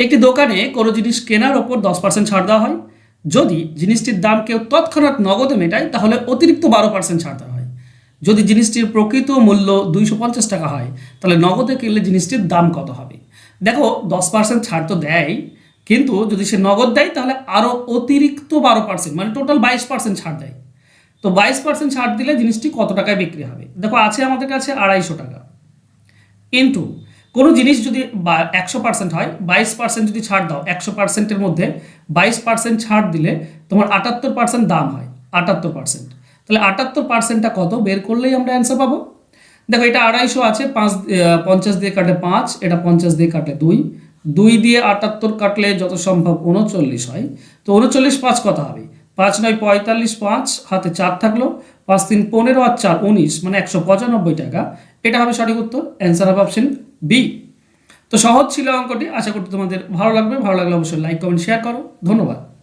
একটি দোকানে কোনো জিনিস কেনার ওপর দশ পার্সেন্ট ছাড় দেওয়া হয়। যদি জিনিসটির দাম কেউ তৎক্ষণাৎ নগদে মেটায়, তাহলে অতিরিক্ত বারো পার্সেন্ট ছাড় দেওয়া হয়। যদি জিনিসটির প্রকৃত মূল্য দুইশো পঞ্চাশ টাকা হয়, তাহলে নগদে কিনলে জিনিসটির দাম কত হবে? দেখো, দশ পার্সেন্ট ছাড় তো দেয়, কিন্তু যদি সে নগদ দেয়, তাহলে আরও অতিরিক্ত বারো পার্সেন্ট মানে টোটাল বাইশ পার্সেন্ট ছাড় দেয়। তো বাইশ পার্সেন্ট ছাড় দিলে জিনিসটি কত টাকায় বিক্রি হবে? দেখো, আছে আমাদের কাছে আড়াইশো টাকা। কিন্তু কোনো জিনিস যদি একশো পার্সেন্ট হয়, বাইশ পার্সেন্ট যদি ছাড় দাও, একশো পার্সেন্টের মধ্যে বাইশ পার্সেন্ট ছাড় দিলে তোমার আটাত্তর পার্সেন্ট দাম হয়, আটাত্তর পার্সেন্ট তাহলে আটাত্তর পার্সেন্টটা কত? বের করলেই আমরা অ্যান্সার পাবো। দেখো, এটা আড়াইশো আছে, পাঁচ পঞ্চাশ দিয়ে কাটে পাঁচ, এটা পঞ্চাশ দিয়ে কাটে দুই। দুই দিয়ে আটাত্তর কাটলে যত সম্ভব উনচল্লিশ হয়। তো উনচল্লিশ পাঁচ কত হবে? পাঁচ নয় পঁয়তাল্লিশ পাঁচ, হাতে চার থাকল। পাঁচ তিন পনেরো আর চার উনিশ মানে একশো পঁচানব্বই টাকা। এটা হবে সঠিক উত্তর অ্যান্সার হবে অপশন বি তো সহজ ছিল অঙ্কটি। আশা করতে তোমাদের ভালো লাগবে। ভালো লাগলে অবশ্যই লাইক কমেন্ট শেয়ার করো। ধন্যবাদ।